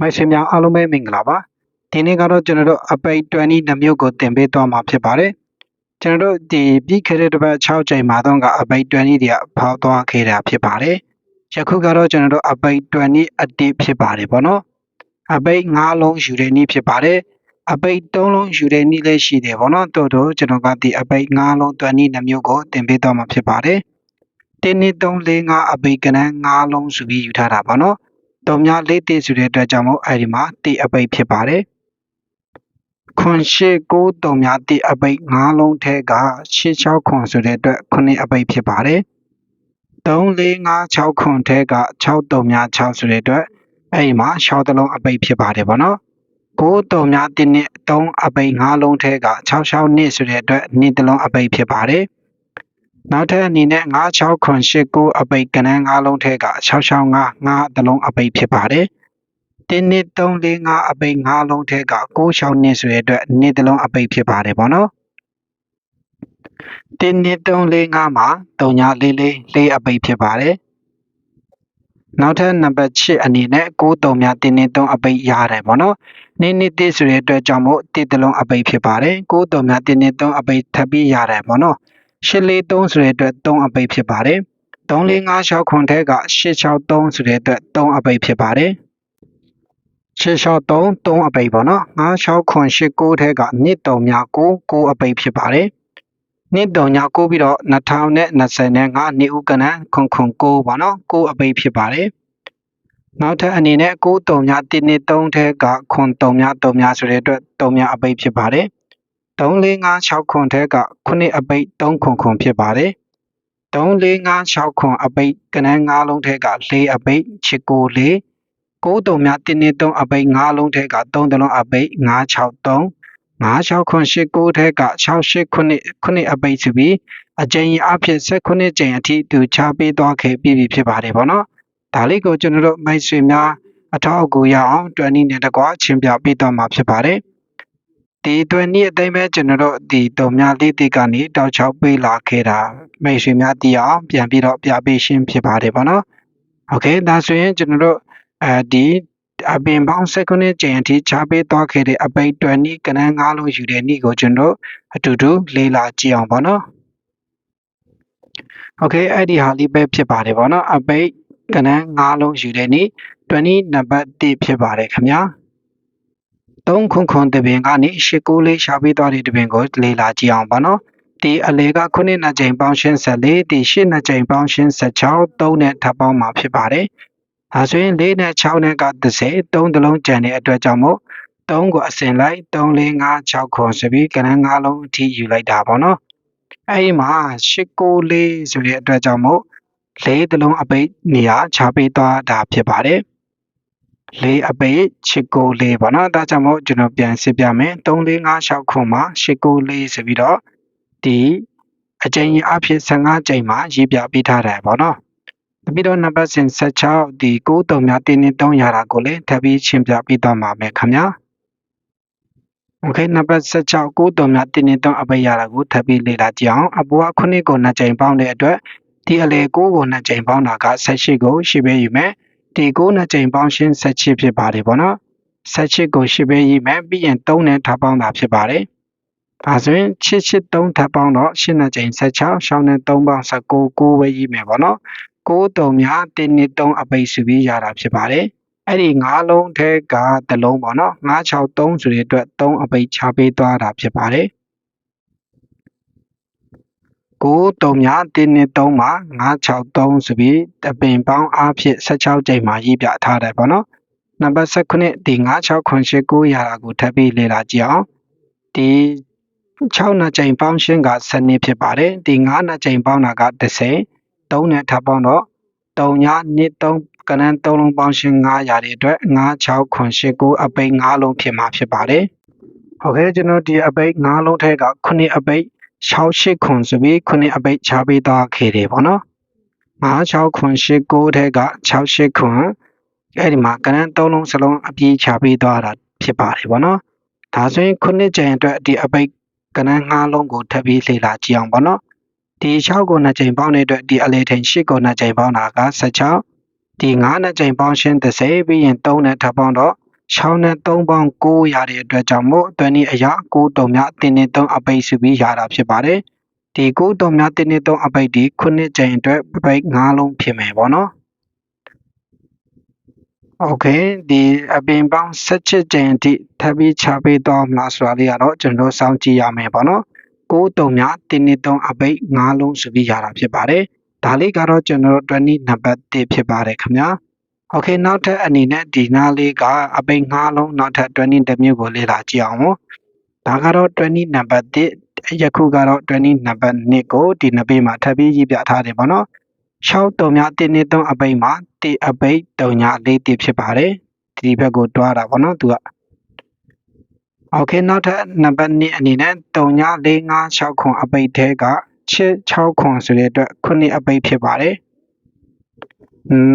မိုက်ရှင်များအားလုံးပဲမင်္ဂလာပါဒီနေ့ကတော့ကျွန်တော်တို့အပိတ်20နှမျိုးကိုသင်ပေးသွားမှာဖြစ်ပါတယ်ကျွန်တော်တို့ဒီပြီးခဲ့တဲ့တစ်ပတ်6ချိန်မှာတော့ကအပိတ်20တွေကဖောက်သွားခဲ့တာဖြစ်ပါတယ်ယခုကတော့ကျွန်တော်တို့အပိတ်20အတိဖြစ်ပါတယ်ပေါ့နော်အပိတ်5လုံးယူတဲ့နည်းဖြစ်ပါတယ်အပိတ်3လုံးယူတဲ့နည်းလည်းရှိတယ်ပေါ့နော်တို့တို့ကျွန်တော်ကဒီအပိတ်5လုံး20နှမျိုးကိုသင်ပေးသွားမှာဖြစ်ပါတယ်တင်းနှစ်3 4 5အပိတ်ကနန်း5လုံးဆိုပြီးယူထားတာပေါ့နော် တုံများလေးတိဆိုတဲ့အတွက်ကြောင့်မို့အဲဒီမှာတိအပိတ်ဖြစ်ပါတယ်ခွန်ရှိ9တုံများတိအပိတ်5လုံးထဲက66ခွန်ဆိုတဲ့အတွက်ခုနှစ်အပိတ်ဖြစ်ပါတယ်3 4 5 6ခွန်ထဲက6တုံများ6ဆိုတဲ့အတွက်အဲဒီမှာ6တလုံးအပိတ်ဖြစ်ပါတယ်ဗောနော်9တုံများတိနှစ်3အပိတ်5လုံးထဲက66နှစ်ဆိုတဲ့အတွက်နှစ်တလုံးအပိတ်ဖြစ်ပါတယ် နောက်ထပ်အနေနဲ့96ခွန်89အပိတ်ကနန်း9လုံးထဲက665 5တလုံးအပိတ်ဖြစ်ပါတယ်။တင်းနှစ်345အပိတ်9လုံးထဲက96နှစ်ဆိုတဲ့အတွက်နှစ်တလုံးအပိတ်ဖြစ်ပါတယ်ပေါ့နော်။တင်းနှစ်345မှာ3944 4အပိတ်ဖြစ်ပါတယ်။နောက်ထပ်နံပါတ်6အနေနဲ့93များတင်းနှစ်3အပိတ်ရတယ်ပေါ့နော်။နေ့နေ့တည်းဆိုတဲ့အတွက်ကြောင့်မို့တစ်တလုံးအပိတ်ဖြစ်ပါတယ်။93များတင်းနှစ်3အပိတ်ထပ်ပြီးရတယ်ပေါ့နော်။ 843ဆိုတဲ့အတွက်3အပိတ်ဖြစ်ပါတယ်3456ခွန်ထဲက863ဆိုတဲ့အတွက်3အပိတ်ဖြစ်ပါတယ်663 3အပိတ်ပေါ့နော်56ခွန်89ထဲကနှစ်တုံများ9 9အပိတ်ဖြစ်ပါတယ်နှစ်တုံညာ9ပြီးတော့2025နှစ်ဦးကနန်းခွန်ခွန်9ပေါ့နော်9အပိတ်ဖြစ်ပါတယ်နောက်ထပ်အနေနဲ့9တုံများ1နှစ်3ထဲကခွန်တုံများ3များဆိုတဲ့အတွက်3များအပိတ်ဖြစ်ပါတယ် 3456ခွန်ထဲက9အပိတ်3ခွန်ခွန်ဖြစ်ပါတယ်3456ခွန်အပိတ်ကနန်း9လုံးထဲက4အပိတ်ချစ်ကို4 9တုံများ1နဲ့3အပိတ်9လုံးထဲက3တလုံးအပိတ်963 96ခွန်89ထဲက68ခုနှစ်ခုနှစ်အပိတ်ဆိုပြီးအကြိမ်အဖြစ်16ကြိမ်အထိသူချပေးသွားခဲ့ပြီဖြစ်ပါတယ်ဗောနော်ဒါလေးကိုကျွန်တော်တို့မိတ်ဆွေများအထောက်အကူရအောင်20နဲ့တကွာချင်းပြပေးသွားမှာဖြစ်ပါတယ် ဒီတွင်နေ့အတိုင်းပဲကျွန်တော်တို့ဒီတုံများလေးတိကနေတောက်ချောက်ပေးလာခဲ့တာမိတ်ဆွေများသိအောင်ပြန်ပြီးတော့ပြပေးရှင်းဖြစ်ပါတယ်ပေါ့နော်โอเคဒါဆိုရင်ကျွန်တော်တို့အဲဒီအပင်ပေါင်း16ကျင်းအထိချပေးသွားခဲ့တဲ့အပိတ်20ကနန်း9လုံးယူတဲ့နေ့ကိုကျွန်တော်အတူတူလေ့လာကြည့်အောင်ပေါ့နော်โอเคအဲ့ဒီဟာလေးပဲဖြစ်ပါတယ်ပေါ့နော်အပိတ်ကနန်း9လုံးယူတဲ့နေ့20နံပါတ်1ဖြစ်ပါတယ်ခင်ဗျာ 3ခွန်ခွန်တပင်ကနေ8ကိုလေးရှာပေးသွားတဲ့တပင်ကိုလေ့လာကြည့်အောင်ပါနော်ဒီအလေက9နှစ်ကြိမ်ပေါင်းရှင်း14ဒီ8နှစ်ကြိမ်ပေါင်းရှင်း16 3နဲ့ထပ်ပေါင်းမှာဖြစ်ပါတယ်ဒါဆိုရင်4နဲ့6နဲ့က30 3တလုံးကျန်တဲ့အတွက်ကြောင့်မို့3ကိုအစင်လိုက်3 4 5 6ခွန်ဆိုပြီးကဏ္ဍ9လုံးအထိယူလိုက်တာပေါ့နော်အဲဒီမှာ8 9 4ဆိုတဲ့အတွက်ကြောင့်မို့4တလုံးအပိတ်နေရာခြားပေးသွားတာဖြစ်ပါတယ် လေးအပိတ်6ကိုလေးပေါ့နော်ဒါကြောင့်မို့ကျွန်တော်ပြန်စစ်ပြမယ်3 4 5 6ခုမှာ6ကိုလေးဆိုပြီးတော့ဒီအကြိမ်အဖြစ်15ကြိမ်မှာရေးပြပေးထားတယ်ပေါ့နော်ပြီးတော့နံပါတ်စဉ်16ဒီ9တုံများတင်းနေ300ရာကိုလည်းထပ်ပြီးရှင်းပြပေးသွားပါမယ်ခင်ဗျာ Okay နံပါတ်16 9တုံများတင်းနေ3အပိတ်ရာကိုထပ်ပြီးလေ့လာကြည့်အောင်အပူက9ကို2ကြိမ်ပေါင်းတဲ့အတွက်ဒီအလေ9ကို2ကြိမ်ပေါင်းတာက18ကိုရှိပေးယူမယ် ဒီ9နှစ်ကြိမ်ပေါင်းရှင်း18ဖြစ်ပါတယ်ပေါ့နော်18ကို10ပဲရေးမယ်ပြီးရင်3နဲ့ထပ်ပေါင်းတာဖြစ်ပါတယ်ဒါဆိုရင်883ထပ်ပေါင်းတော့8နှစ်ကြိမ်16ရှောင်းနဲ့3ပေါင်း19 9ပဲရေးမယ်ပေါ့နော်9တုံများ1နှစ်3အပိတ်စုပြီးရတာဖြစ်ပါတယ်အဲ့ဒီ9လုံးထဲကတစ်လုံးပေါ့နော်963ဆိုတဲ့အတွက်3အပိတ်ချပေးသွားတာဖြစ်ပါတယ် 9 3မြ1နဲ့3မှာ963ဆိုပြီးတပင်ပေါင်းအားဖြင့်16ကြိမ်မှာရေးပြထားတယ်ပေါ့နော်နံပါတ်19ဒီ9689ရာကိုထပ်ပြီးလေ့လာကြည့်အောင်ဒီ6နှစ်ကြိမ်ပေါင်းရှင်းက7နှစ်ဖြစ်ပါတယ်ဒီ9နှစ်ကြိမ်ပေါင်းတာက30 3နဲ့ထပ်ပေါင်းတော့3ညနှစ်3ကနန်း3လုံးပေါင်းရှင်း9ရာတဲ့အတွက်9689အပိတ်9လုံးဖြစ်မှာဖြစ်ပါတယ်ဟုတ်ကဲ့ကျွန်တော်ဒီအပိတ်9လုံးထဲက9အပိတ် 68ခွန်ဆိုပြီးခုနှစ်အပိတ်ချပေးသွားခဲ့တယ်ပေါ့နော်56ခွန်89ထဲက68ခွန်အဲ့ဒီမှာကဏ္ဍ3လုံးစလုံးအပြည့်ချပေးသွားတာဖြစ်ပါတယ်ပေါ့နော်ဒါဆိုရင်ခုနှစ်ကြိမ်အတွက်ဒီအပိတ်ကဏ္ဍ5လုံးကိုထပ်ပြီးလေ့လာကြည့်အောင်ပေါ့နော်ဒီ6ကို2ကြိမ်ပေါင်းတဲ့အတွက်ဒီအလေထိန်8ကို2ကြိမ်ပေါင်းတာက16ဒီ9နှစ်ကြိမ်ပေါင်းရှင်း30ပြီးရင်3နဲ့ထပ်ပေါင်းတော့ 6နဲ့3ပေါင်း9ရာတဲ့အတွက်ကြောင့်မို့အတွင်းဒီအရာ9တုံများတင်းနေ3အပိတ်ဆိုပြီးရတာဖြစ်ပါတယ်။ဒီ9တုံများတင်းနေ3အပိတ်ဒီ9ကြိမ်အတွက်ပပိတ်9လုံးဖြစ်မယ်ပေါ့နော်။ Okay ဒီအပင်ပေါင်း17ကြိမ်အထိထပ်ပြီးချပေးတော့မှာဆိုတာလေးကတော့ကျွန်တော်စောင့်ကြည့်ရမယ်ပေါ့နော်။9တုံများတင်းနေ3အပိတ်9လုံးဆိုပြီးရတာဖြစ်ပါတယ်။ဒါလေးကတော့ကျွန်တော်တို့20နံပါတ်1ဖြစ်ပါတယ်ခင်ဗျာ။ โอเคနောက်ထပ်အနေနဲ့ဒီနားလေးကအပိတ်5လုံးနောက်ထပ်20တစ်မျိုးကိုလေ့လာကြည့်အောင်ပေါ့ဒါကတော့20နံပါတ်1ယခုကတော့20နံပါတ်2ကိုဒီနှစ်ပေးမှာထပ်ပြီးရေးပြထားတယ်ပေါ့နော်6တုံများ1 2 3အပိတ်မှာ1အပိတ်တုံညာ4တိဖြစ်ပါတယ်ဒီဘက်ကိုတွားတာပေါ့နော်သူကโอเคနောက်ထပ်နံပါတ်2အနေနဲ့တုံညာ4 5 6ခွန်အပိတ်ထဲက6 6ခွန်ဆိုတဲ့အတွက်9အပိတ်ဖြစ်ပါတယ်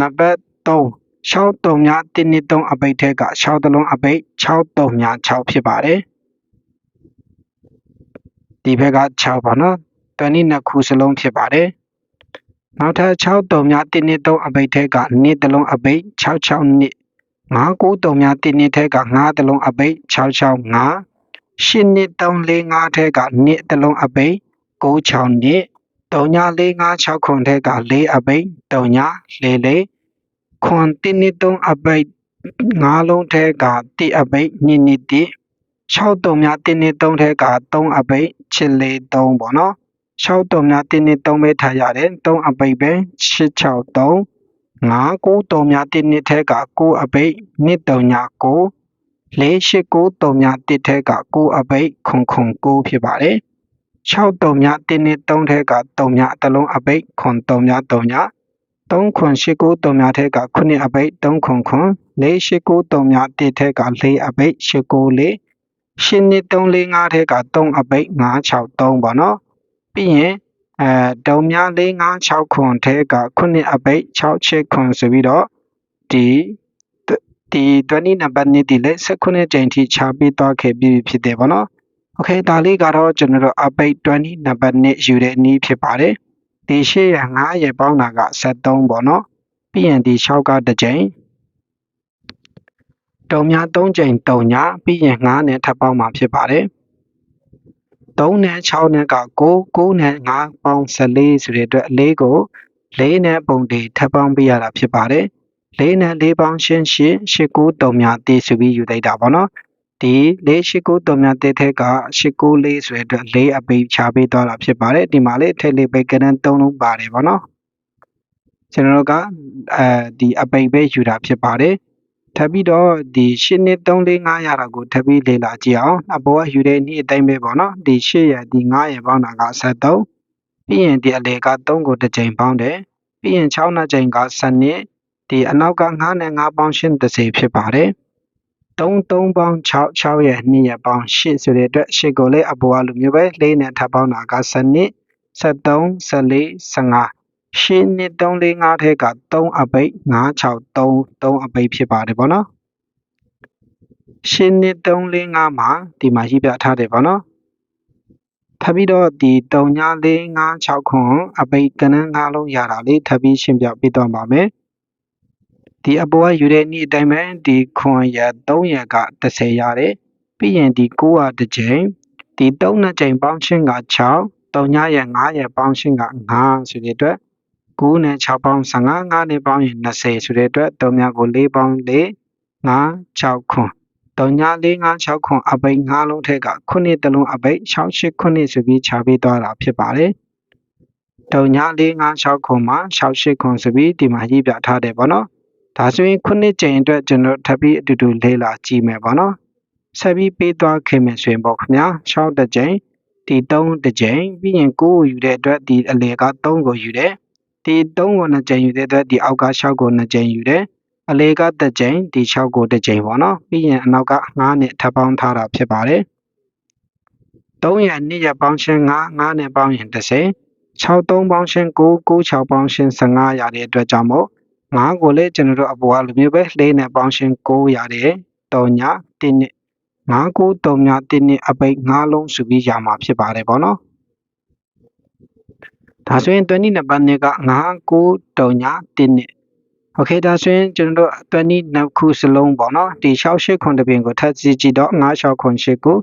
နံပါတ်3 6တုံများ1 2 3အပိတ်ထဲက6တလုံးအပိတ်6တုံများ6ဖြစ်ပါတယ်ဒီဘက်က6ပါနော်တနည်းနှစ်ခုစလုံးဖြစ်ပါတယ်နောက်ထပ်6တုံများ1 2 3အပိတ်ထဲက2တလုံးအပိတ်6 6နှစ်9 9တုံများ1နှစ်ထဲက9တလုံးအပိတ်6 6 5 8နှစ်3 4 5ထဲက2တလုံးအပိတ်6 6နှစ်တုံညာ4 5 6ခွန်ထဲက4အပိတ်တုံညာ4 4 ခွန်1နှစ်3အပိတ်9လုံးထဲက1အပိတ်2နှစ်1 6တုံများ1နှစ်3ထဲက3အပိတ်ချစ်လေး3ပေါ့နော်6တုံများ1နှစ်3ပဲထားရတယ်3အပိတ်ပဲ663 5 9တုံများ1နှစ်ထဲက9အပိတ်2တုံညာ9 4 8 9တုံများ1ထဲက9အပိတ်ခွန်ခွန်9ဖြစ်ပါတယ်6တုံများ1နှစ်3ထဲက3များအတလုံးအပိတ်ခွန်3များ3များ 3ခွန်8 9တုံများထဲက9အပိတ်3ခွန်ခွန်4 8 9တုံများ1ထဲက4အပိတ်8 9 4ရှင်းနှစ်3 4 5ထဲက3အပိတ်5 6 3ပေါ့နော်ပြီးရင်အဲတုံများ4 5 6ခွန်ထဲက9အပိတ်6 6ခွန်ဆိုပြီးတော့ဒီဒီ20နံပါတ်2ဒီလေ19ကြိမ်ထိခြားပြီးသွားခဲ့ပြီးဖြစ်တယ်ပေါ့နော်โอเคဒါလေးကတော့ကျွန်တော်တို့အပိတ်20နံပါတ်2ယူတဲ့နည်းဖြစ်ပါတယ် ဒီရှေ့ရ9ရပေါင်းတာက73ပေါ့နော်ပြီးရင်ဒီ6ကတစ်ကြိမ်တုံများ3ကြိမ်တုံညာပြီးရင်9နဲ့ထပ်ပေါင်းမှာဖြစ်ပါတယ်3နဲ့6နဲ့က9 9နဲ့5ပေါင်း14ဆိုတဲ့အတွက်4ကို4နဲ့ပုံတွေထပ်ပေါင်းပေးရတာဖြစ်ပါတယ်4နဲ့4ပေါင်းရှင်းရှင်း8 9တုံများတည်ဆိုပြီးယူလိုက်တာပေါ့နော် ဒီ4 8 9တုံများတဲ့ထက်က8 9 4ဆိုတဲ့အတွက်4အပိတ်ချပေးသွားတာဖြစ်ပါတယ်ဒီမှာလေးထိတ်လေးပိတ်ကနန်း3လုံးပါတယ်ပေါ့နော်ကျွန်တော်တို့ကအဲဒီအပိတ်ပဲယူတာဖြစ်ပါတယ်ထပ်ပြီးတော့ဒီ8နှစ်3 4 5ရတာကိုထပ်ပြီးလေ့လာကြည့်အောင်အပေါ်ကယူတဲ့နေ့အတိုင်းပဲပေါ့နော်ဒီ8ရဒီ9ရပေါင်းတာက73ပြီးရင်ဒီအလေက3ကိုတစ်ကြိမ်ပေါင်းတယ်ပြီးရင်6နှစ်ကြိမ်က7နှစ်ဒီအနောက်က9နဲ့9ပေါင်းရှင်း30ဖြစ်ပါတယ် 3 3ပေါင်း6 6ရဲ့2ရဲ့ပေါင်း8ဆိုတဲ့အတွက်8ကိုလည်းအပေါ်ကလိုမျိုးပဲ4နဲ့ထပ်ပေါင်းတာက7နှစ်73 14 15ရှင်းနှစ်345ထဲက3အပိတ်963 3အပိတ်ဖြစ်ပါတယ်ဗောနော်ရှင်းနှစ်345မှာဒီမှာရေးပြထားတယ်ဗောနော်ထပ်ပြီးတော့ဒီ3946ခွန်အပိတ်ကနန်း9လုံးရတာလေးထပ်ပြီးရှင်းပြပေးတော့ပါမယ် ဒီအပေါ်ကယူတဲ့နေ့အတိုင်းပဲဒီခွန်ရ3ရက30ရတယ်ပြီးရင်ဒီ9ကတစ်ချိန်ဒီ3နှစ်ချိန်ပေါင်းရှင်းက6 3ညရ9ရပေါင်းရှင်းက9ဆိုတဲ့အတွက်9နဲ့6ပေါင်း15 9နဲ့ပေါင်းရင်20ဆိုတဲ့အတွက်3များကို4ပေါင်း4 5 6ခွန်း3ည4 5 6ခွန်းအပိတ်5လုံးထက်က9တလုံးအပိတ်6 8ခွန်းဆိုပြီးခြာပေးသွားတာဖြစ်ပါတယ်တုံညာ4 5 6ခွန်မှာ6 8ခွန်ဆိုပြီးဒီမှာရေးပြထားတယ်ပေါ့နော် ဒါဆိုရင်ခုနှစ်ကြိမ်အတွက်ကျွန်တော်ထပ်ပြီးအတူတူလေ့လာကြည့်မယ်ပေါ့နော်ဆက်ပြီးပေးသွားခင်မယ်ဆိုရင်ပေါ့ခင်ဗျာ6တစ်ကြိမ်ဒီ3တစ်ကြိမ်ပြီးရင်9ကိုယူတဲ့အတွက်ဒီအလေက3ကိုယူတယ်ဒီ3ကို2ကြိမ်ယူတဲ့အတွက်ဒီအောက်က6ကို2ကြိမ်ယူတယ်အလေကတစ်ကြိမ်ဒီ6ကိုတစ်ကြိမ်ပေါ့နော်ပြီးရင်အနောက်က9နဲ့ထပ်ပေါင်းထားတာဖြစ်ပါတယ်3ရ2ရပေါင်းရှင်း9 9နဲ့ပေါင်းရင်30 6 3ပေါင်းရှင်း9 9 6ပေါင်းရှင်း15ရတဲ့အတွက်ကြောင့်မို့ 9ကိုလည်းကျွန်တော်တို့အပေါ်ကလိုမျိုးပဲ၄နဲ့ပေါင်းရှင်း9ရတယ်3ည1နဲ့9 9 3ည1နဲ့အပိတ်9လုံးစုပြီးရမှာဖြစ်ပါတယ်ပေါ့နော်ဒါဆိုရင်20နံပါတ်2က9 9တုံညာ1နှစ် โอเคဒါဆိုရင်ကျွန်တော်တို့အတွင်းနှစ်နှစ်ခုစလုံးပေါ့နော်ဒီ68ခွန်တစ်ပင်ကိုထပ်ကြည့်ကြည့်တော့96ခွန်8ကို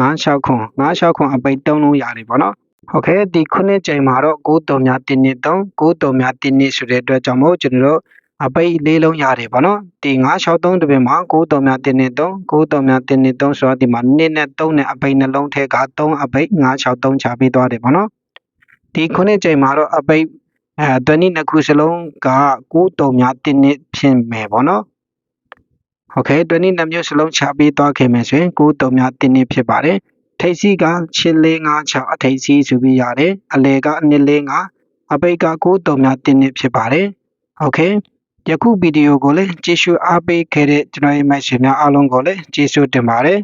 96ခွန်96ခွန်အပိတ်3လုံးရတယ်ပေါ့နော် ဟုတ်ကဲ့ဒီခုနှစ်ကြိမ်မှာတော့ကိုးတော်များတင်းနေတော့ကိုးတော်များတင်းနေဆိုတဲ့အတွက်ကြောင့်မို့ကျွန်တော်တို့အပိတ်လေးလုံးရတယ်ပေါ့နော်ဒီ963တပင်မှာ9တော်များတင်းနေတော့9တော်များတင်းနေတော့ဆိုတော့ဒီမှာ2နဲ့3နဲ့အပိတ်နှလုံးထဲက3အပိတ်963ချပေးသွားတယ်ပေါ့နော်ဒီခုနှစ်ကြိမ်မှာတော့အပိတ်အဲ22ခုစလုံးက9တော်များတင်းနေဖြစ်မယ်ပေါ့နော်ဟုတ်ကဲ့22မျိုးစလုံးချပေးသွားခင်မယ်ဆိုရင်9တော်များတင်းနေဖြစ်ပါတယ် ထိပ်စီးက6456အထိပ်စီးဆိုပြီးရတယ်အလဲက145အပိတ်က939တင်နစ်ဖြစ်ပါတယ်ဟုတ်ကဲ့ယခုဗီဒီယိုကိုလည်းကြည့်ရှုအားပေးခဲ့တဲ့ကျွန်တော်ရဲ့မက်ရှင်များအားလုံးကိုလည်းကျေးဇူးတင်ပါတယ်